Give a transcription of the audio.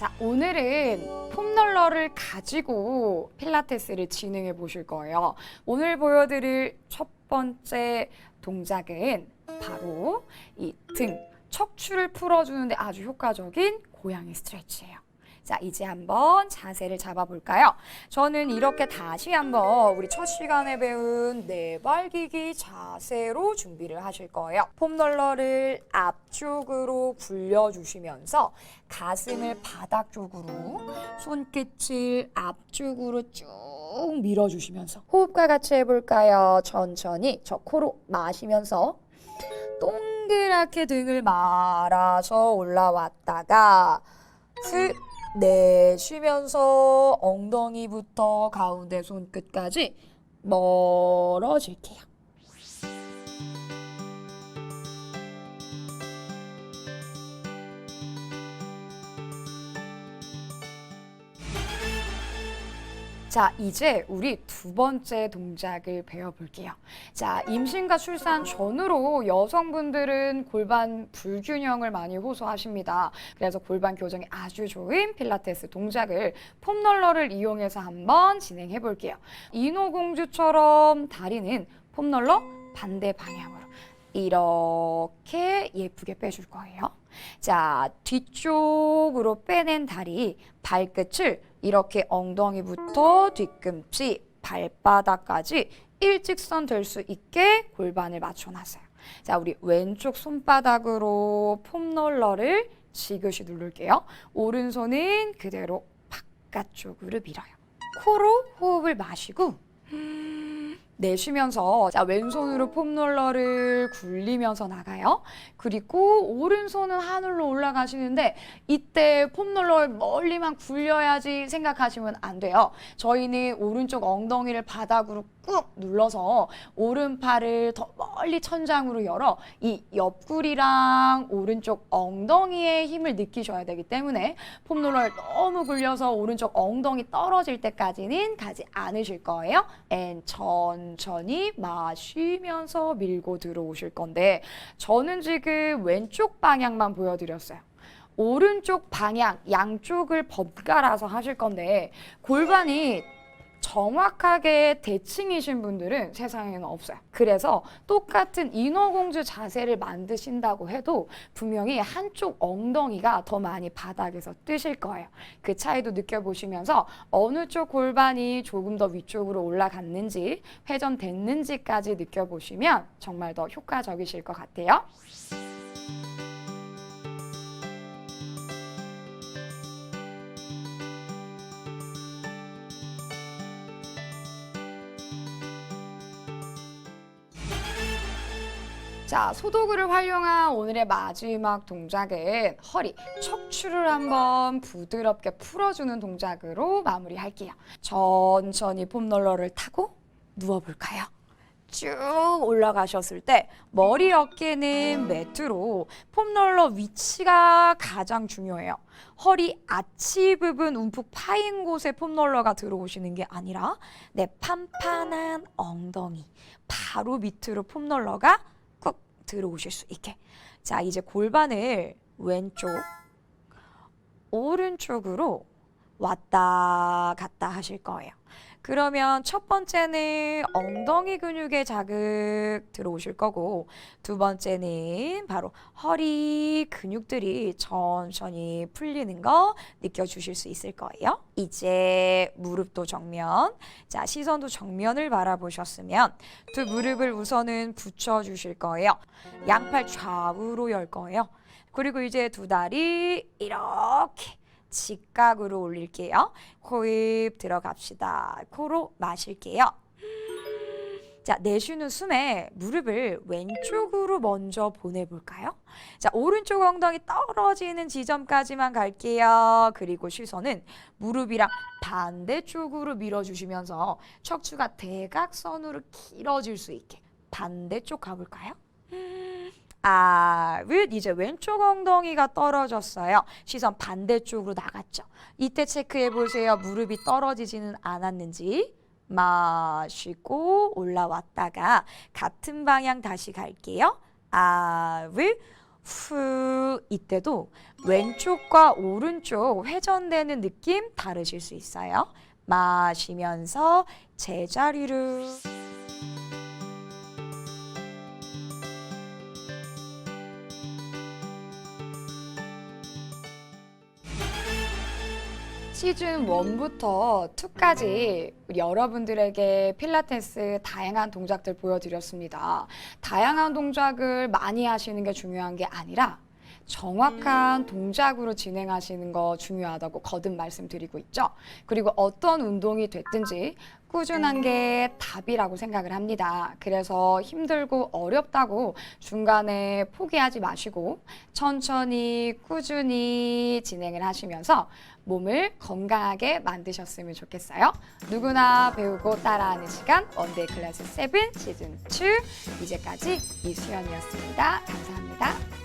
자, 오늘은 폼롤러를 가지고 필라테스를 진행해 보실 거예요. 오늘 보여드릴 첫 번째 동작은 바로 이 등, 척추를 풀어주는데 아주 효과적인 고양이 스트레치예요. 자, 이제 한번 자세를 잡아볼까요? 저는 이렇게 다시 한번 우리 첫 시간에 배운 네발기기 자세로 준비를 하실 거예요. 폼롤러를 앞쪽으로 굴려주시면서 가슴을 바닥 쪽으로 손끝을 앞쪽으로 쭉 밀어주시면서 호흡과 같이 해볼까요? 천천히 저 코로 마시면서 동그랗게 등을 말아서 올라왔다가 슥 내쉬면서 엉덩이부터 가운데 손끝까지 멀어질게요. 자, 이제 우리 두 번째 동작을 배워볼게요. 자, 임신과 출산 전후로 여성분들은 골반 불균형을 많이 호소하십니다. 그래서 골반 교정에 아주 좋은 필라테스 동작을 폼롤러를 이용해서 한번 진행해 볼게요. 인어공주처럼 다리는 폼롤러 반대 방향으로 이렇게 예쁘게 빼줄 거예요. 자, 뒤쪽으로 빼낸 다리, 발끝을 이렇게 엉덩이부터 뒤꿈치, 발바닥까지 일직선 될 수 있게 골반을 맞춰놨어요. 자, 우리 왼쪽 손바닥으로 폼롤러를 지그시 누를게요. 오른손은 그대로 바깥쪽으로 밀어요. 코로 호흡을 마시고 내쉬면서 자 왼손으로 폼롤러를 굴리면서 나가요. 그리고 오른손은 하늘로 올라가시는데 이때 폼롤러를 멀리만 굴려야지 생각하시면 안 돼요. 저희는 오른쪽 엉덩이를 바닥으로 꾹 눌러서 오른팔을 더 멀리 천장으로 열어 이 옆구리랑 오른쪽 엉덩이에 힘을 느끼셔야 되기 때문에 폼롤러를 너무 굴려서 오른쪽 엉덩이 떨어질 때까지는 가지 않으실 거예요. 앤 천천히 마시면서 밀고 들어오실 건데 저는 지금 왼쪽 방향만 보여드렸어요. 오른쪽 방향 양쪽을 번갈아서 하실 건데 골반이 정확하게 대칭이신 분들은 세상에는 없어요. 그래서 똑같은 인어공주 자세를 만드신다고 해도 분명히 한쪽 엉덩이가 더 많이 바닥에서 뜨실 거예요. 그 차이도 느껴보시면서 어느 쪽 골반이 조금 더 위쪽으로 올라갔는지 회전됐는지까지 느껴보시면 정말 더 효과적이실 것 같아요. 자, 소도구를 활용한 오늘의 마지막 동작은 허리, 척추를 한번 부드럽게 풀어주는 동작으로 마무리할게요. 천천히 폼롤러를 타고 누워볼까요? 쭉 올라가셨을 때 머리 어깨는 매트로 폼롤러 위치가 가장 중요해요. 허리 아치 부분 움푹 파인 곳에 폼롤러가 들어오시는 게 아니라 내 판판한 엉덩이 바로 밑으로 폼롤러가 꾹 들어오실 수 있게. 자, 이제 골반을 왼쪽, 오른쪽으로 왔다 갔다 하실 거예요. 그러면 첫 번째는 엉덩이 근육에 자극 들어오실 거고 두 번째는 바로 허리 근육들이 천천히 풀리는 거 느껴주실 수 있을 거예요. 이제 무릎도 정면, 자 시선도 정면을 바라보셨으면 두 무릎을 우선은 붙여주실 거예요. 양팔 좌우로 열 거예요. 그리고 이제 두 다리 이렇게 직각으로 올릴게요. 호흡 들어갑시다. 코로 마실게요. 자, 내쉬는 숨에 무릎을 왼쪽으로 먼저 보내볼까요? 자, 오른쪽 엉덩이 떨어지는 지점까지만 갈게요. 그리고 시선은 무릎이랑 반대쪽으로 밀어주시면서 척추가 대각선으로 길어질 수 있게 반대쪽 가볼까요? 아, 윗 이제 왼쪽 엉덩이가 떨어졌어요. 시선 반대쪽으로 나갔죠. 이때 체크해 보세요. 무릎이 떨어지지는 않았는지. 마시고 올라왔다가 같은 방향 다시 갈게요. 아, 윗후 이때도 왼쪽과 오른쪽 회전되는 느낌 다르실 수 있어요. 마시면서 제자리로 시즌 1부터 2까지 여러분들에게 필라테스 다양한 동작들 보여드렸습니다. 다양한 동작을 많이 하시는 게 중요한 게 아니라 정확한 동작으로 진행하시는 거 중요하다고 거듭 말씀드리고 있죠. 그리고 어떤 운동이 됐든지 꾸준한 게 답이라고 생각을 합니다. 그래서 힘들고 어렵다고 중간에 포기하지 마시고 천천히 꾸준히 진행을 하시면서 몸을 건강하게 만드셨으면 좋겠어요. 누구나 배우고 따라하는 시간 원데이 클래스 7 시즌 2 이제까지 이수연이었습니다. 감사합니다.